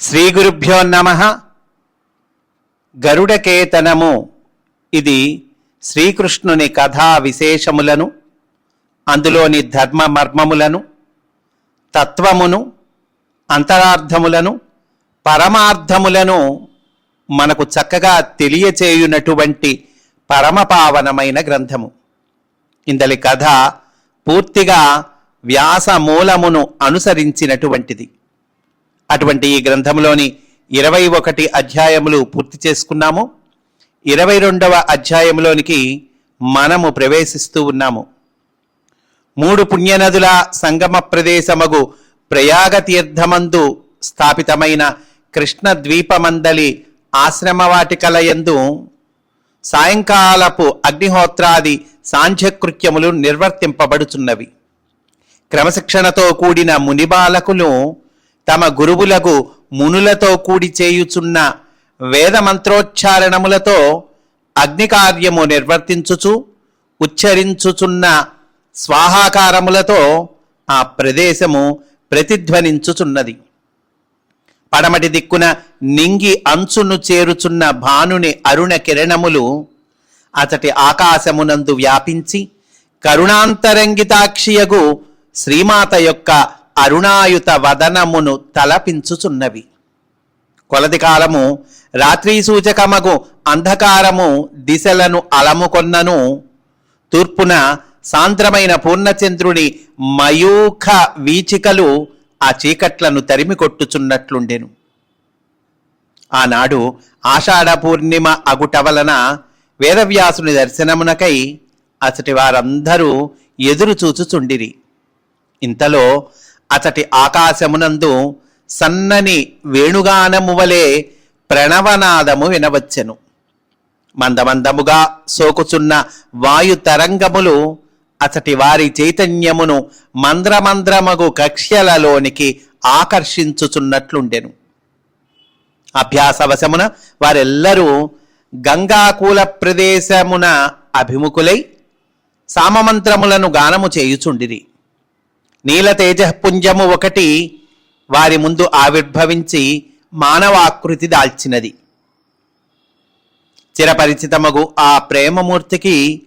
శ్రీ గురుభ్యో నమ. గరుడకేతనము. ఇది శ్రీకృష్ణుని కథా విశేషములను అందులోని ధర్మ మర్మములను తత్వమును అంతరార్థములను పరమార్థములను మనకు చక్కగా తెలియచేయునటువంటి పరమపావనమైన గ్రంథము. ఇందలి కథ పూర్తిగా వ్యాస మూలమును అనుసరించినటువంటిది. అటువంటి ఈ గ్రంథంలోని ఇరవై ఒకటి అధ్యాయములు పూర్తి చేసుకున్నాము. ఇరవై రెండవ అధ్యాయంలోనికి మనము ప్రవేశిస్తూ ఉన్నాము. మూడు పుణ్యనదుల సంగమ ప్రదేశమగు ప్రయాగ తీర్థమందు స్థాపితమైన కృష్ణ ద్వీపమందలి ఆశ్రమవాటికలయందు సాయంకాలపు అగ్నిహోత్రాది సాంధ్యకృత్యములు నిర్వర్తింపబడుచున్నవి. క్రమశిక్షణతో కూడిన మునిబాలకులు తమ గురువులకు మునులతో కూడి చేయుచున్న వేద మంత్రోచ్చారణములతో అగ్నికార్యము నిర్వర్తించుచు ఉచ్చరించుచున్న స్వాహాకారములతో ఆ ప్రదేశము ప్రతిధ్వనించుచున్నది. పడమటి దిక్కున నింగి అంచును చేరుచున్న భానుని అరుణ కిరణములు అతటి ఆకాశమునందు వ్యాపించి కరుణాంతరంగితాక్షియగు శ్రీమాత యొక్క అరుణాయుత వదనమును తలపించుచున్నవి. కొలది కాలము రాత్రి సూచకమగు అంధకారము దిశలను అలముకొన్నను. తూర్పున సాంద్రమైన పూర్ణచంద్రుని మయూఖ వీచికలు ఆ చీకట్లను తరిమి కొట్టుచున్నట్లుండెను ఆనాడు ఆషాఢ పూర్ణిమ అగుట వలన వేదవ్యాసుని దర్శనమునకై అతటి వారందరూ ఎదురు చూచుచుండిరి ఇంతలో అచటి ఆకాశమునందు సన్నని వేణుగానము వలె ప్రణవనాదము వినవచ్చెను. మందమందముగా సోకుచున్న వాయు తరంగములు అచటి వారి చైతన్యమును మంద్రమంద్రమగు కక్ష్యలలోనికి ఆకర్షించుచున్నట్లుండెను. అభ్యాసవశమున వారెల్లరూ గంగాకూల ప్రదేశమున అభిముఖులై సామమంత్రములను గానము చేయుచుండిరి. నీలతేజపుంజము ఒకటి వారి ముందు ఆవిర్భవించి మానవాకృతి దాల్చినది. చిరపరిచితమగు ఆ ప్రేమమూర్తికి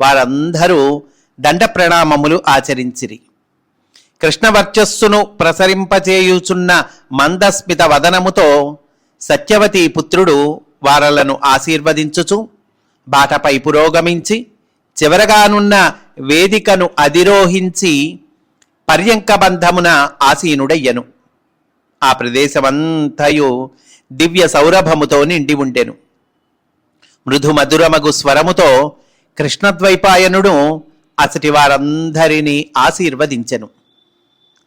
వారందరూ దండ ప్రణామములు ఆచరించిరి. కృష్ణవర్చస్సును ప్రసరింపచేయుచున్న మందస్మిత వదనముతో సత్యవతి పుత్రుడు వారలను ఆశీర్వదించుచు బాటపై పురోగమించి చివరగానున్న వేదికను అధిరోహించి పర్యంకబంధమున ఆసీనుడయ్యను. ఆ ప్రదేశమంతయు దివ్య సౌరభముతో నిండి ఉండెను. మృదు మధురమగు స్వరముతో కృష్ణద్వైపాయనుడు అసటి వారందరినీ ఆశీర్వదించెను.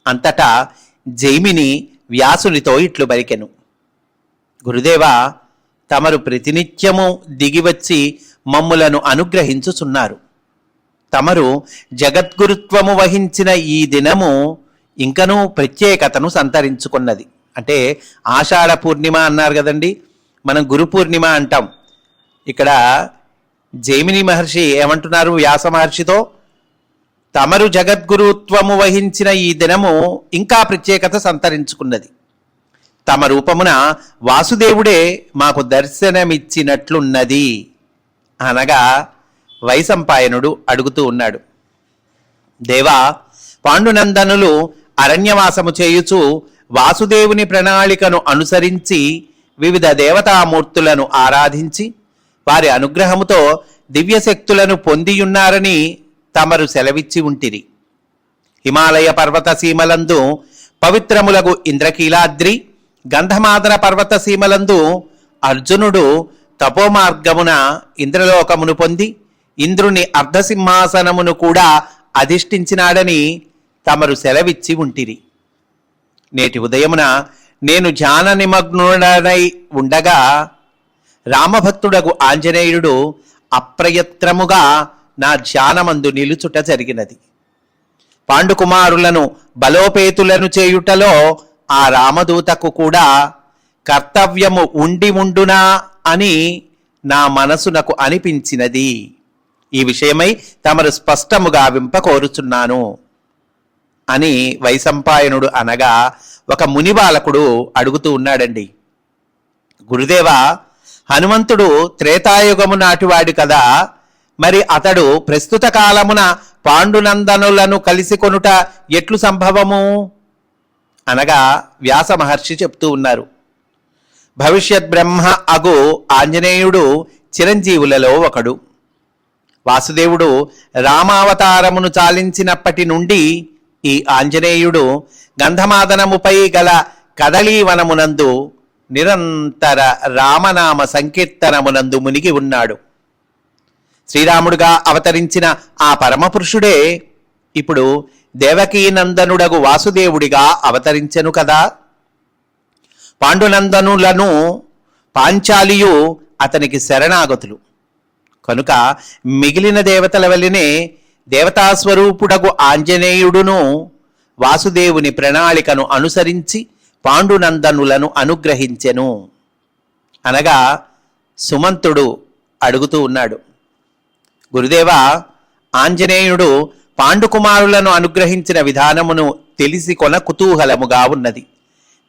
అంతటా జైమిని వ్యాసునితో ఇట్లు బలికెను గురుదేవ తమరు ప్రతినిత్యము దిగివచ్చి మమ్ములను అనుగ్రహించుచున్నారు. తమరు జగద్గురుత్వము వహించిన ఈ దినము ఇంకనూ ప్రత్యేకతను సంతరించుకున్నది. అంటే ఆషాఢ పూర్ణిమ అన్నారు కదండి మనం గురు పూర్ణిమ అంటాం. ఇక్కడ జైమిని మహర్షి ఏమంటున్నారు వ్యాస మహర్షితో? తమరు జగద్గురుత్వము వహించిన ఈ దినము ఇంకా ప్రత్యేకత సంతరించుకున్నది. తమ రూపమున వాసుదేవుడే మాకు దర్శనమిచ్చినట్లున్నది. అనగా వైసంపాయనుడు అడుగుతూ ఉన్నాడు. దేవా పాండునందనులు అరణ్యవాసము చేయుచు వాసుదేవుని ప్రణాళికను అనుసరించి వివిధ దేవతామూర్తులను ఆరాధించి వారి అనుగ్రహముతో దివ్యశక్తులను పొందియున్నారని తమరు సెలవిచ్చి ఉంటిరి. హిమాలయ పర్వత సీమలందు పవిత్రములగు ఇంద్రకీలాద్రి గంధమాదన పర్వత సీమలందు అర్జునుడు తపోమార్గమున ఇంద్రలోకమును పొంది ఇంద్రుని అర్ధసింహాసనమును కూడా అధిష్ఠించినాడని తమరు సెలవిచ్చి ఉంటిరి. నేటి ఉదయమున నేను ధ్యాన నిమగ్నుడనై ఉండగా రామభక్తుడకు ఆంజనేయుడు అప్రయత్నముగా నా ధ్యానమందు నిలుచుట జరిగినది. పాండుకుమారులను బలోపేతులను చేయుటలో ఆ రామదూతకు కూడా కర్తవ్యము ఉండి ఉండునా అని నా మనసునకు అనిపించినది. ఈ విషయమై తమరు స్పష్టముగా వింపకోరుచున్నాను. అని వైసంపాయనుడు అనగా ఒక మునిబాలకుడు అడుగుతూ ఉన్నాడండి. గురుదేవ హనుమంతుడు త్రేతాయుగము నాటివాడు కదా. మరి అతడు ప్రస్తుత కాలమున పాండునందనులను కలిసి కొనుట ఎట్లు సంభవము? అనగా వ్యాస మహర్షి చెప్తూ ఉన్నారు. భవిష్యత్ బ్రహ్మ అగు ఆంజనేయుడు చిరంజీవులలో ఒకడు. వాసుదేవుడు రామావతారమును చాలించినప్పటి నుండి ఈ ఆంజనేయుడు గంధమాదనముపై గల కదలీవనమునందు నిరంతర రామనామ సంకీర్తనమునందు మునిగి ఉన్నాడు. శ్రీరాముడుగా అవతరించిన ఆ పరమపురుషుడే ఇప్పుడు దేవకీనందనుడగు వాసుదేవుడిగా అవతరించెను కదా. పాండునందనులను పాంచాలియు అతనికి శరణాగతులు. కనుక మిగిలిన దేవతల వల్లనే దేవతాస్వరూపుడగు ఆంజనేయుడును వాసుదేవుని ప్రణాళికను అనుసరించి పాండునందనులను అనుగ్రహించెను. అనగా సుమంతుడు అడుగుతూ ఉన్నాడు గురుదేవ ఆంజనేయుడు పాండుకుమారులను అనుగ్రహించిన విధానమును తెలిసి కొన కుతూహలముగా ఉన్నది.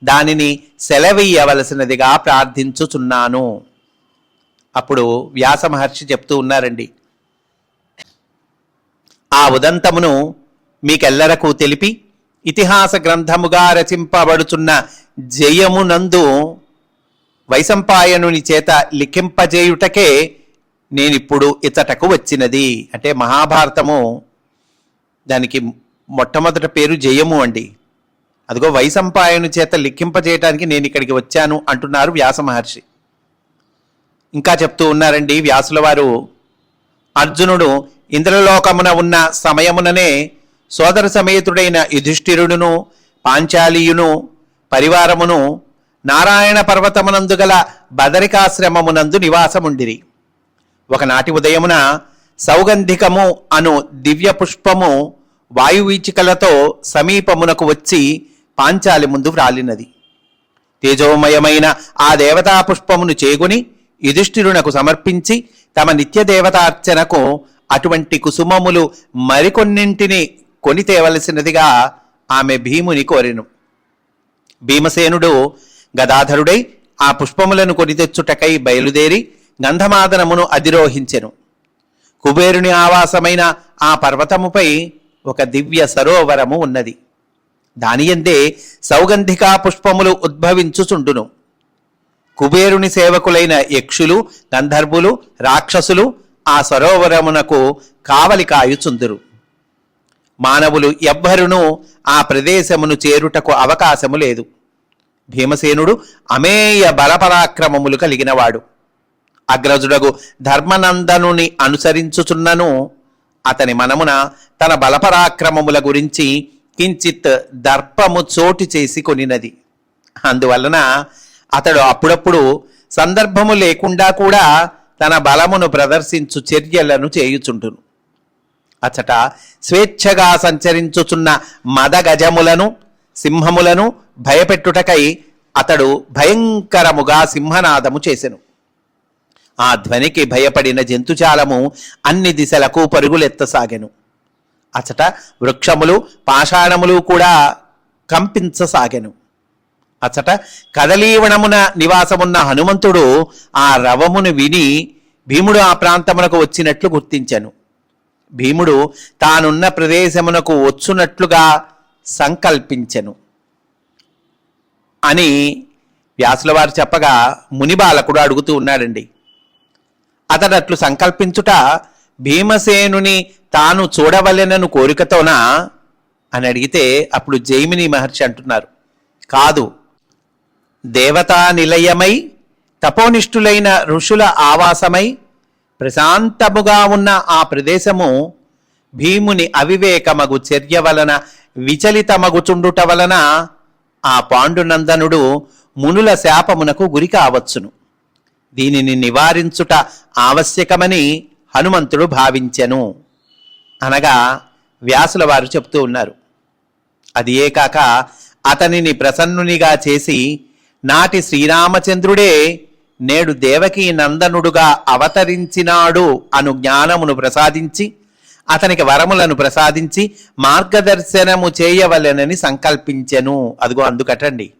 దానిని సెలవీయవలసినదిగా ప్రార్థించుచున్నాను. అప్పుడు వ్యాస మహర్షి చెప్తూ ఉన్నారండి. ఆ ఉదంతమును మీకెల్లరకు తెలిపి ఇతిహాస గ్రంథముగా రచింపబడుచున్న జయమునందు వైశంపాయనుని చేత లిఖింపజేయుటకే నేనిప్పుడు ఇతటకు వచ్చినది. అంటే మహాభారతము దానికి మొట్టమొదటి పేరు జయము అండి. అదిగో వైశంపాయను చేత లిఖింపజేయటానికి నేను ఇక్కడికి వచ్చాను అంటున్నారు వ్యాస మహర్షి. ఇంకా చెప్తూ ఉన్నారండి వ్యాసుల వారు అర్జునుడు ఇంద్రలోకమున ఉన్న సమయముననే సోదర సమేతుడైన యుధిష్ఠిరుడును పాంచాలియును పరివారమును నారాయణ పర్వతమునందు గల బదరికాశ్రమమునందు నివాసముండిరి. ఒకనాటి ఉదయమున సౌగంధికము అను దివ్య పుష్పము వాయువీచికలతో సమీపమునకు వచ్చి పాంచాలి ముందు వ్రాలినది. తేజోమయమైన ఆ దేవతా పుష్పమును చేగుని యుధిష్ఠిరునకు సమర్పించి తమ నిత్య దేవతార్చనకు అటువంటి కుసుమములు మరికొన్నింటిని కొని తేవలసినదిగా ఆమె భీముని కోరెను. భీమసేనుడు గదాధరుడై ఆ పుష్పములను కొని తెచ్చుటకై బయలుదేరి గంధమాదనమును అధిరోహించెను. కుబేరుని ఆవాసమైన ఆ పర్వతముపై ఒక దివ్య సరోవరము ఉన్నది. దానియందే సౌగంధికా పుష్పములు ఉద్భవించుచుండును. కుబేరుని సేవకులైన యక్షులు గంధర్వులు రాక్షసులు ఆ సరోవరమునకు కావలి కాయుచుందురు. మానవులు ఎవ్వరునూ ఆ ప్రదేశమును చేరుటకు అవకాశము లేదు. భీమసేనుడు అమేయ బలపరాక్రమములు కలిగినవాడు. అగ్రజుడగు ధర్మనందనుని అనుసరించుచున్నను అతని మనమున తన బలపరాక్రమముల గురించి కించిత్ దర్పము చోటు చేసి కొనినది. అందువలన అతడు అప్పుడప్పుడు సందర్భము లేకుండా కూడా తన బలమును ప్రదర్శించు చర్యలను చేయుచుంటును అచ్చట స్వేచ్ఛగా సంచరించుచున్న మదగజములను సింహములను భయపెట్టుటకై అతడు భయంకరముగా సింహనాదము చేసెను. ఆ ధ్వనికి భయపడిన జంతుజాలము అన్ని దిశలకు పరుగులెత్తసాగెను. అచట వృక్షములు పాషాణములు కూడా కంపించసాగెను. అచ్చట కదలీవనమున నివాసమున్న హనుమంతుడు ఆ రవమును విని భీముడు ఆ ప్రాంతమునకు వచ్చినట్లు గుర్తించెను. భీముడు తానున్న ప్రదేశమునకు వచ్చునట్లుగా సంకల్పించెను. అని వ్యాసుల వారు చెప్పగా మునిబాలకుడు అడుగుతూ ఉన్నాడండి. అతడు అట్లు సంకల్పించుట భీమసేనుని తాను చూడవలెనను కోరికతోనా? అని అడిగితే అప్పుడు జైమిని మహర్షి అంటున్నారు. కాదు దేవతా నిలయమై తపోనిష్ఠులైన ఋషుల ఆవాసమై ప్రశాంతముగా ఉన్న ఆ ప్రదేశము భీముని అవివేకమగు చర్య వలన విచలితమగుచుండుట వలన ఆ పాండునందనుడు మునుల శాపమునకు గురి కావచ్చును. దీనిని నివారించుట ఆవశ్యకమని హనుమంతుడు భావించెను. అనగా వ్యాసుల వారు చెప్తూ ఉన్నారు. అది ఏ కాక అతనిని ప్రసన్నునిగా చేసి నాటి శ్రీరామచంద్రుడే నేడు దేవకీ నందనుడుగా అవతరించినాడు అను జ్ఞానమును ప్రసాదించి అతనికి వరములను ప్రసాదించి మార్గదర్శనము చేయవలెనని సంకల్పించెను. అదిగో అందుకటండి.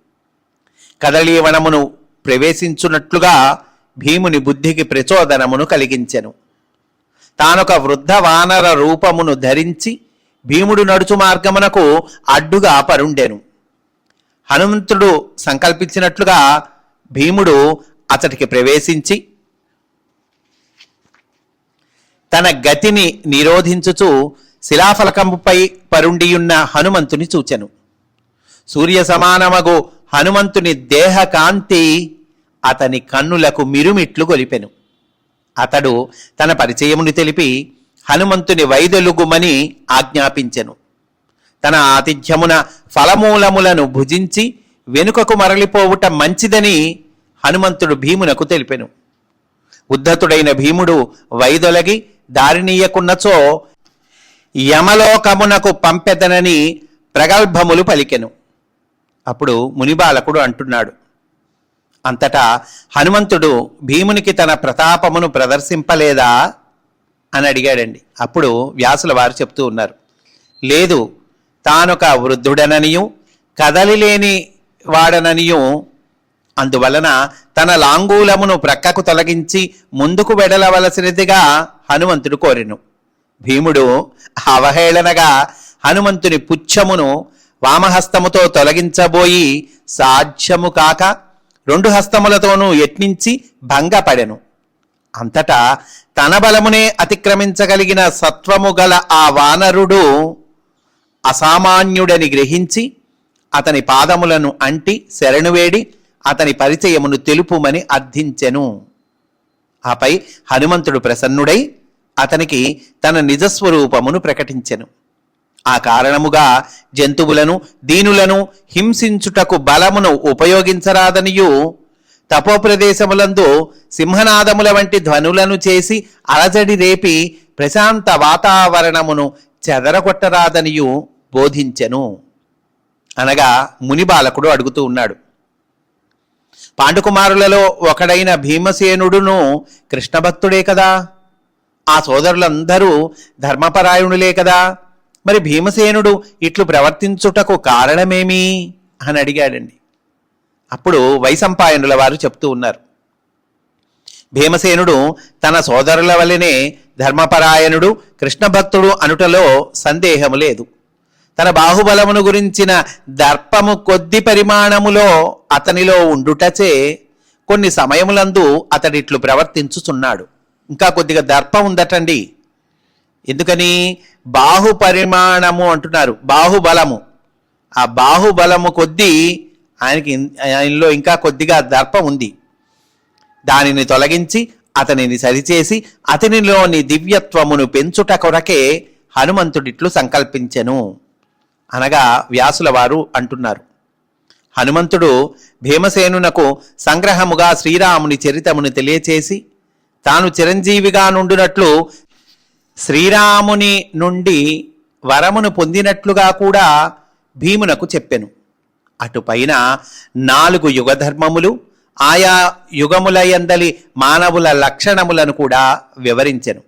కదళీవనమును ప్రవేశించున్నట్లుగా భీముని బుద్ధికి ప్రచోదనమును కలిగించెను. తానొక వృద్ధ వానర రూపమును ధరించి భీముడు నడుచు మార్గమునకు అడ్డుగా పరుండెను. హనుమంతుడు సంకల్పించినట్లుగా భీముడు అతడికి ప్రవేశించి తన గతిని నిరోధించుచు శిలాఫలకంపై పరుండియున్న హనుమంతుని చూచెను. సూర్య సమానమగు హనుమంతుని దేహకాంతి అతని కన్నులకు మిరుమిట్లు గొలిపెను. అతడు తన పరిచయముని తెలిపి హనుమంతుని వైదొలుగుమని ఆజ్ఞాపించెను. తన ఆతిథ్యమున ఫలమూలములను భుజించి వెనుకకు మరలిపోవుట మంచిదని హనుమంతుడు భీమునకు తెలిపెను. ఉద్ధతుడైన భీముడు వైదొలగి దారినీయకున్నచో యమలోకమునకు పంపెదనని ప్రగల్భములు పలికెను. అప్పుడు మునిబాలకుడు అంటున్నాడు అంతటా హనుమంతుడు భీమునికి తన ప్రతాపమును ప్రదర్శింపలేదా? అని అడిగాడండి. అప్పుడు వ్యాసుల వారు చెప్తూ ఉన్నారు లేదు తానొక వృద్ధుడననియు కదలిలేని వాడననియు. అందువలన తన లాంగూలమును ప్రక్కకు తొలగించి ముందుకు వెడలవలసినదిగా హనుమంతుడు కోరెను. భీముడు అవహేళనగా హనుమంతుని పుచ్చమును వామహస్తముతో తొలగించబోయి సాధ్యము కాక రెండు హస్తములతోనూ యత్నించి భంగపడెను. అంతటా తన బలమునే అతిక్రమించగలిగిన సత్వము గల ఆ వానరుడు అసామాన్యుడని గ్రహించి అతని పాదములను అంటి శరణువేడి అతని పరిచయమును తెలుపుమని అర్థించెను. ఆపై హనుమంతుడు ప్రసన్నుడై అతనికి తన నిజస్వరూపమును ప్రకటించెను. ఆ కారణముగా జంతువులను దీనులను హింసించుటకు బలమును ఉపయోగించరాదనియు తపోప్రదేశములందు సింహనాదముల వంటి ధ్వనులను చేసి అలజడి రేపి ప్రశాంత వాతావరణమును చెదరగొట్టరాదనియు బోధించెను. అనగా ముని బాలకుడు అడుగుతూ ఉన్నాడు. పాండుకుమారులలో ఒకడైన భీమసేనుడును కృష్ణభక్తుడే కదా? ఆ సోదరులందరూ ధర్మపరాయణులే కదా? మరి భీమసేనుడు ఇట్లు ప్రవర్తించుటకు కారణమేమి? అని అడిగాడండి. అప్పుడు వైసంపాయనుల వారు చెప్తూ ఉన్నారు. భీమసేనుడు తన సోదరుల వలనే ధర్మపరాయణుడు కృష్ణభక్తుడు అనుటలో సందేహము లేదు. తన బాహుబలమును గురించిన దర్పము కొద్ది పరిమాణములో అతనిలో ఉండుటచే కొన్ని సమయములందు అతడిట్లు ప్రవర్తించుచున్నాడు. ఇంకా కొద్దిగా దర్పం ఉందటండి. ఎందుకని? బాహు పరిమాణము అంటున్నారు. బాహుబలము. ఆ బాహుబలము కొద్దీ ఆయనకి ఆయనలో ఇంకా కొద్దిగా దర్పం ఉంది. దానిని తొలగించి అతనిని సరిచేసి అతనిలోని దివ్యత్వమును పెంచుట కొరకే హనుమంతుడిట్లు సంకల్పించెను. అనగా వ్యాసుల వారు అంటున్నారు. హనుమంతుడు భీమసేనునకు సంగ్రహముగా శ్రీరాముని చరితమును తెలియచేసి తాను చిరంజీవిగా నుండునట్లు శ్రీరాముని నుండి వరమును పొందినట్లుగా కూడా భీమునకు చెప్పెను. అటుపైన నాలుగు యుగధర్మములు ఆయా యుగములయందలి మానవుల లక్షణములను కూడా వివరించెను.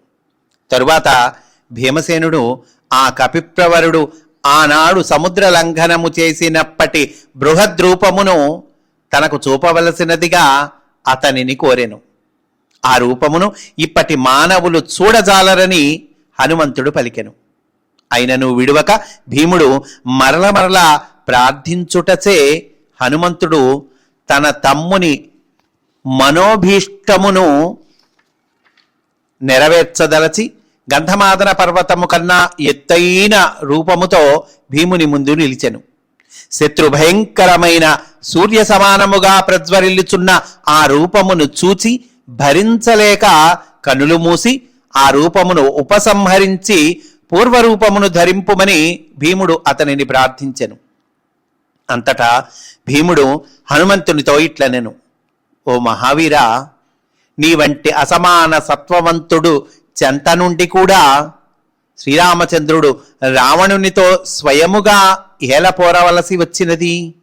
తరువాత భీమసేనుడు ఆ కపిప్రవరుడు ఆనాడు సముద్ర లంఘనము చేసినప్పటి బృహద్రూపమును తనకు చూపవలసినదిగా అతనిని కోరెను. ఆ రూపమును ఇప్పటి మానవులు చూడజాలరని హనుమంతుడు పలికెను. అయినను విడువక భీముడు మరల మరల ప్రార్థించుటచే హనుమంతుడు తన తమ్ముని మనోభీష్టమును నెరవేర్చదలచి గంధమాదన పర్వతము కన్నా ఎత్తైన రూపముతో భీముని ముందు నిలిచెను. శత్రు భయంకరమైన సూర్య సమానముగా ప్రజ్వరిల్లుచున్న ఆ రూపమును చూచి భరించలేక కనులు మూసి ఆ రూపమును ఉపసంహరించి పూర్వరూపమును ధరింపుమని భీముడు అతనిని ప్రార్థించెను. అంతటా భీముడు హనుమంతునితో ఇట్లనెను ఓ మహావీరా నీ వంటి అసమాన సత్వవంతుడు చెంత నుండి కూడా శ్రీరామచంద్రుడు రావణునితో స్వయముగా ఏలపోరవలసి వచ్చినది.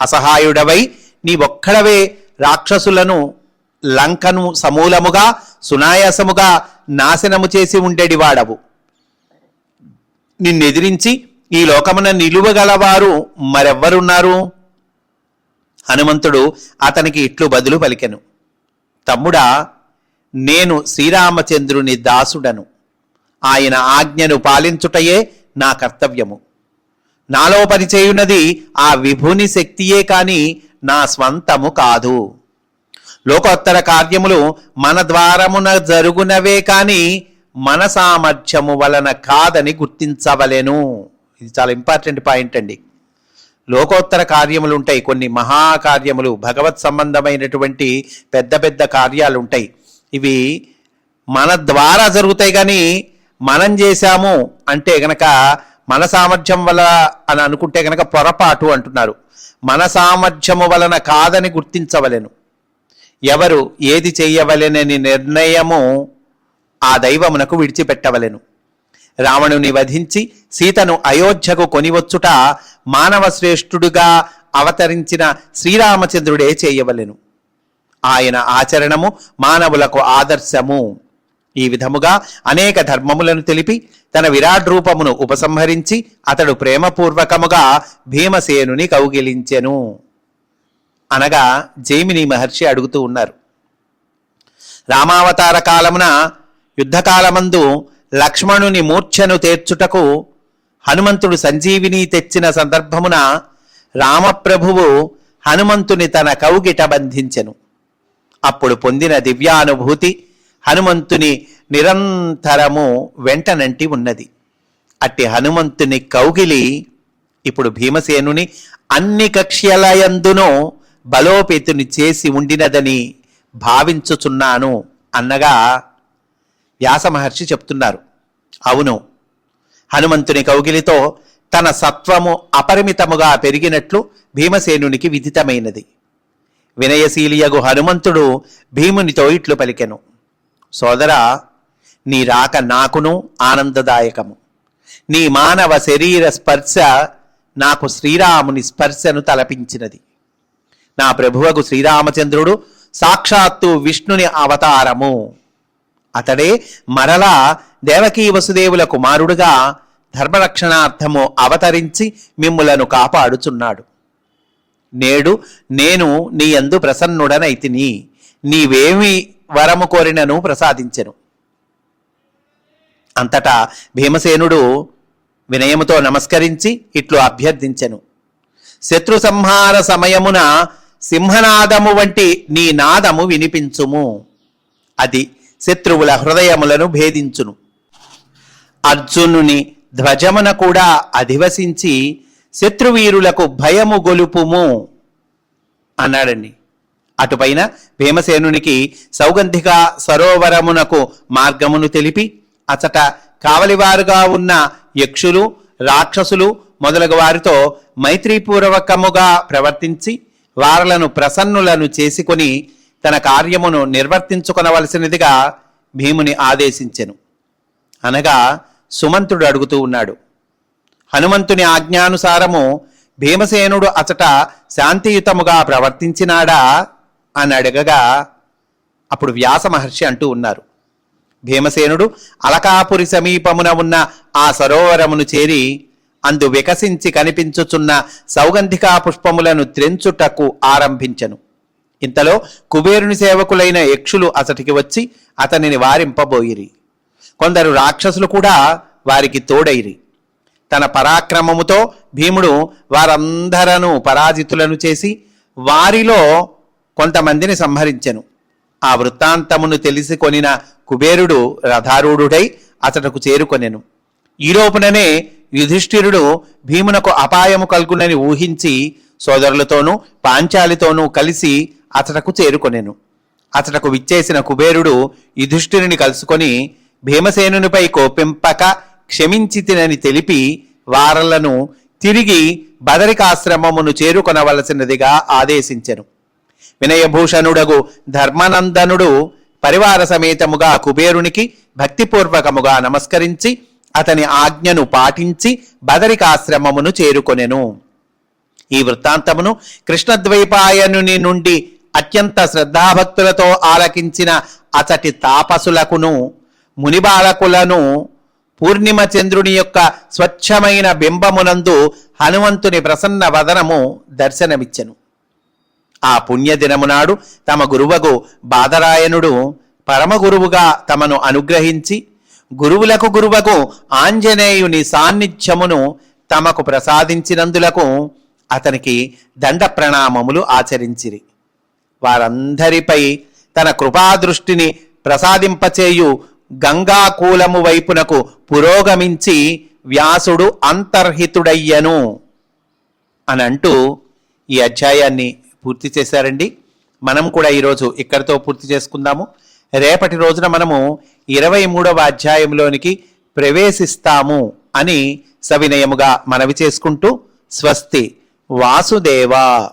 అసహాయుడవై నీ ఒక్కడవే రాక్షసులను లంకను సమూలముగా సునాయాసముగా నాశనము చేసి ఉండేడివాడవు. నిన్నెదిరించి ఈ లోకమున నిలువగలవారు మరెవ్వరున్నారు? హనుమంతుడు అతనికి ఇట్లు బదులు పలికెను. తమ్ముడా నేను శ్రీరామచంద్రుని దాసుడను. ఆయన ఆజ్ఞను పాలించుటయే నా కర్తవ్యము. నాలో పనిచేయున్నది ఆ విభుని శక్తియే కాని నా స్వంతము కాదు. లోకోత్తర కార్యములు మన ద్వారమున జరుగునవే కాని మన సామర్థ్యము వలన కాదని గుర్తించవలెను. ఇది చాలా ఇంపార్టెంట్ పాయింట్ అండి. లోకోత్తర కార్యములు ఉంటాయి కొన్ని మహాకార్యములు భగవత్ సంబంధమైనటువంటి పెద్ద పెద్ద కార్యాలు ఉంటాయి ఇవి మన ద్వారా జరుగుతాయి కానీ మనం చేశాము అంటే గనక మన సామర్థ్యం వల్ల అని అనుకుంటే గనక పొరపాటు అంటున్నారు. మన సామర్థ్యము వలన కాదని గుర్తించవలెను. ఎవరు ఏది చేయవలెనని నిర్ణయము ఆ దైవమునకు విడిచిపెట్టవలెను. రావణుని వధించి సీతను అయోధ్యకు కొనివచ్చుట మానవ శ్రేష్ఠుడుగా అవతరించిన శ్రీరామచంద్రుడే చేయవలెను. ఆయన ఆచరణము మానవులకు ఆదర్శము. ఈ విధముగా అనేక ధర్మములను తెలిపి తన విరాట్ రూపమును ఉపసంహరించి అతడు ప్రేమపూర్వకముగా భీమసేనుని కౌగిలించెను. అనగా జైమిని మహర్షి అడుగుతూ ఉన్నారు. రామావతార కాలమున యుద్ధకాలమందు లక్ష్మణుని మూర్ఛను తీర్చుటకు హనుమంతుడు సంజీవిని తెచ్చిన సందర్భమున రామప్రభువు హనుమంతుని తన కౌగిట బంధించెను. అప్పుడు పొందిన దివ్యానుభూతి హనుమంతుని నిరంతరము వెంటనంటి ఉన్నది. అట్టి హనుమంతుని కౌగిలి ఇప్పుడు భీమసేనుని అన్ని కక్ష్యలయందునో బలోపేతుని చేసి ఉండినదని భావించుచున్నాను అన్నగా వ్యాస మహర్షి చెప్తున్నారు. అవును హనుమంతుని కౌగిలితో తన సత్వము అపరిమితముగా పెరిగినట్లు భీమసేనునికి విదితమైనది. వినయశీలియగు హనుమంతుడు భీమునితో ఇట్లు పలికెను. సోదరా నీ రాక నాకును ఆనందదాయకము. నీ మానవ శరీర స్పర్శ నాకు శ్రీరాముని స్పర్శను తలపించినది. నా ప్రభువగు శ్రీరామచంద్రుడు సాక్షాత్తు విష్ణుని అవతారము. అతడే మరలా దేవకీ వసుదేవుల కుమారుడుగా ధర్మరక్షణార్థము అవతరించి మిమ్ములను కాపాడుచున్నాడు. నేడు నేను నీ యందు ప్రసన్నుడనైతిని. నీవేమి వరము కోరినను ప్రసాదించెను. అంతటా భీమసేనుడు వినయముతో నమస్కరించి ఇట్లు అభ్యర్థించెను. శత్రు సంహార సమయమున సింహనాదము వంటి నీ నాదము వినిపించుము. అది శత్రువుల హృదయములను భేదించును. అర్జునుని ధ్వజమున కూడా అధివసించి శత్రువీరులకు భయము గొలుపుము అన్నాడండి. అటుపైన భీమసేనునికి సౌగంధిక సరోవరమునకు మార్గమును తెలిపి అచట కావలివారుగా ఉన్న యక్షులు రాక్షసులు మొదలగు వారితో మైత్రీపూర్వకముగా ప్రవర్తించి వారలను ప్రసన్నులను చేసుకొని తన కార్యమును నిర్వర్తించుకొనవలసినదిగా భీముని ఆదేశించెను. అనగా సుమంతుడు అడుగుతూ ఉన్నాడు. హనుమంతుని ఆజ్ఞానుసారము భీమసేనుడు అచట శాంతియుతముగా ప్రవర్తించినాడా అని అడగగా అప్పుడు వ్యాస మహర్షి అంటూ ఉన్నారు. భీమసేనుడు అలకాపురి సమీపమున ఉన్న ఆ సరోవరమును చేరి అందు వికసించి కనిపించుచున్న సౌగంధికా పుష్పములను త్రెంచుటకు ఆరంభించెను. ఇంతలో కుబేరుని సేవకులైన యక్షులు అతటికి వచ్చి అతనిని వారింపబోయిరి. కొందరు రాక్షసులు కూడా వారికి తోడైరి. తన పరాక్రమముతో భీముడు వారందరను పరాజితులను చేసి వారిలో కొంతమందిని సంహరించెను. ఆ వృత్తాంతమును తెలిసి కొనిన కుబేరుడు రథారూఢుడై అతడకు చేరుకొనెను. ఈలోపుననే యుధిష్ఠిరుడు భీమునకు అపాయము కలుగునని ఊహించి సోదరులతోనూ పాంచాలితోనూ కలిసి అతడకు చేరుకొనెను. అతడకు విచ్చేసిన కుబేరుడు యుధిష్ఠిరుని కలుసుకొని భీమసేనునిపై కోపింపక క్షమించితినని తెలిపి వారలను తిరిగి బదరికాశ్రమమును చేరుకొనవలసినదిగా ఆదేశించెను. వినయభూషణుడగు ధర్మనందనుడు పరివార సమేతముగా కుబేరునికి భక్తిపూర్వకముగా నమస్కరించి అతని ఆజ్ఞను పాటించి బదరికాశ్రమమును చేరుకొనెను. ఈ వృత్తాంతమును కృష్ణద్వైపాయనుని నుండి అత్యంత శ్రద్ధాభక్తులతో ఆలకించిన అతటి తాపసులకును మునిబాలకులను పూర్ణిమ చంద్రుని యొక్క స్వచ్ఛమైన బింబమునందు హనుమంతుని ప్రసన్న వదనము దర్శనమిచ్చెను. ఆ పుణ్యదినము నాడు తమ గురువగు బాదరాయణుడు పరమగురువుగా తమను అనుగ్రహించి గురువులకు గురువకు ఆంజనేయుని సాన్నిధ్యమును తమకు ప్రసాదించినందులకు అతనికి దండ ప్రణామములు ఆచరించిరి. వారందరిపై తన కృపాదృష్టిని ప్రసాదింపచేయు గంగాకూలము వైపునకు పురోగమించి వ్యాసుడు అంతర్హితుడయ్యను అని అంటూ ఈ అధ్యాయాన్ని పూర్తి చేశారండి. మనం కూడా ఈరోజు ఇక్కడితో పూర్తి చేసుకుందాము. రేపటి రోజున మనము ఇరవై మూడవ అధ్యాయంలోనికి ప్రవేశిస్తాము అని సవినయముగా మనవి చేసుకుంటూ స్వస్తి వాసుదేవా.